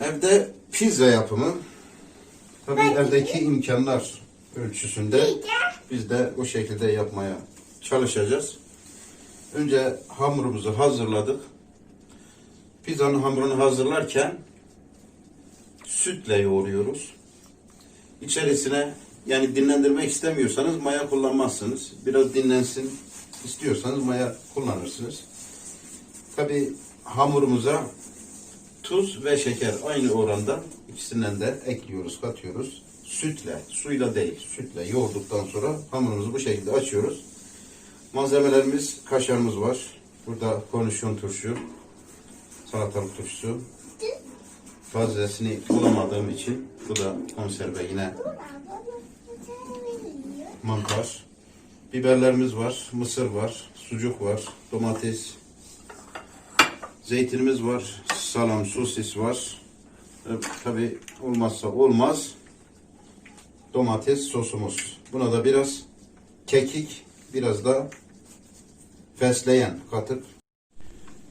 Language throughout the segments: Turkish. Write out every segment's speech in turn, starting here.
Evde pizza yapımı. Tabii evdeki imkanlar ölçüsünde biz de o şekilde yapmaya çalışacağız. Önce hamurumuzu hazırladık. Pizzanın hamurunu hazırlarken sütle yoğuruyoruz. İçerisine yani dinlendirmek istemiyorsanız maya kullanmazsınız. Biraz dinlensin istiyorsanız maya kullanırsınız. Tabi hamurumuza tuz ve şeker aynı oranda ikisinden de ekliyoruz, katıyoruz. Sütle, suyla değil, sütle yoğurduktan sonra hamurumuzu bu şekilde açıyoruz. Malzemelerimiz, kaşarımız var. Burada kornişon turşu, salatalık turşusu. Fazlasını bulamadığım için bu da konserve yine mantar. Biberlerimiz var, mısır var, sucuk var, domates, zeytinimiz var, salam, sosis var. E, Tabi olmazsa olmaz domates sosumuz. Buna da biraz kekik, biraz da fesleğen katıp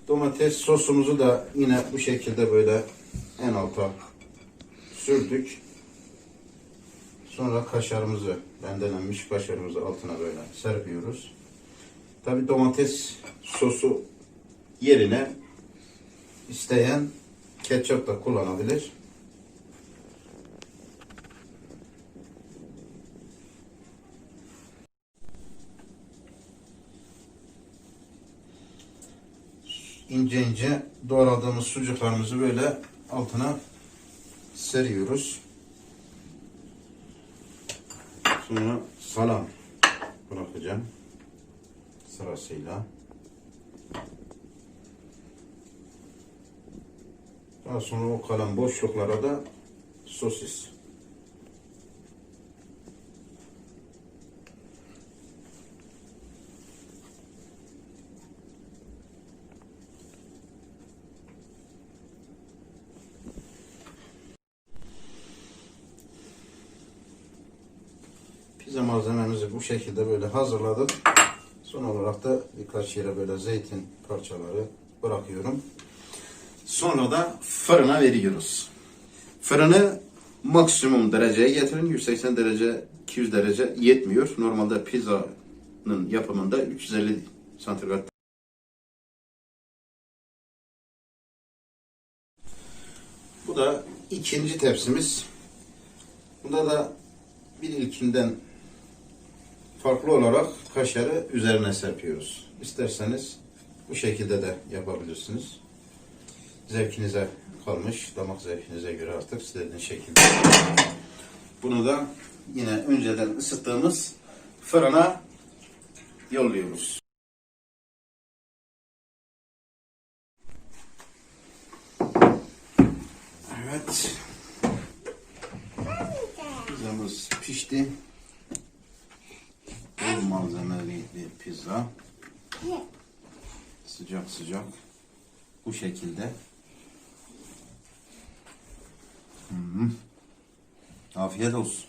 domates sosumuzu da yine bu şekilde böyle en alta sürdük. Sonra kaşarımızı, rendelenmiş kaşarımızı altına böyle serpiyoruz. Tabi domates sosu yerine isteyen ketçap da kullanabilir. ince ince doğradığımız sucuklarımızı böyle altına seriyoruz. Sonra salam bırakacağım sırasıyla. Daha sonra o kalan boşluklara da sosis. Pizza malzememizi bu şekilde böyle hazırladık. Son olarak da birkaç yere böyle zeytin parçaları bırakıyorum. Sonra da fırına veriyoruz. Fırını maksimum dereceye getirin. 180 derece, 200 derece yetmiyor. Normalde pizzanın yapımında 350 santigrat Bu da ikinci tepsimiz. Bunda da bir ilkinden farklı olarak kaşarı üzerine serpiyoruz. İsterseniz bu şekilde de yapabilirsiniz. Zevkinize kalmış, damak zevkinize göre artık istediğiniz şekilde. Bunu da yine önceden ısıttığımız fırına yolluyoruz. Evet. Pizzamız pişti. Bol malzemeli bir pizza. Sıcak sıcak. Bu şekilde. Hı hı. Afiyet olsun.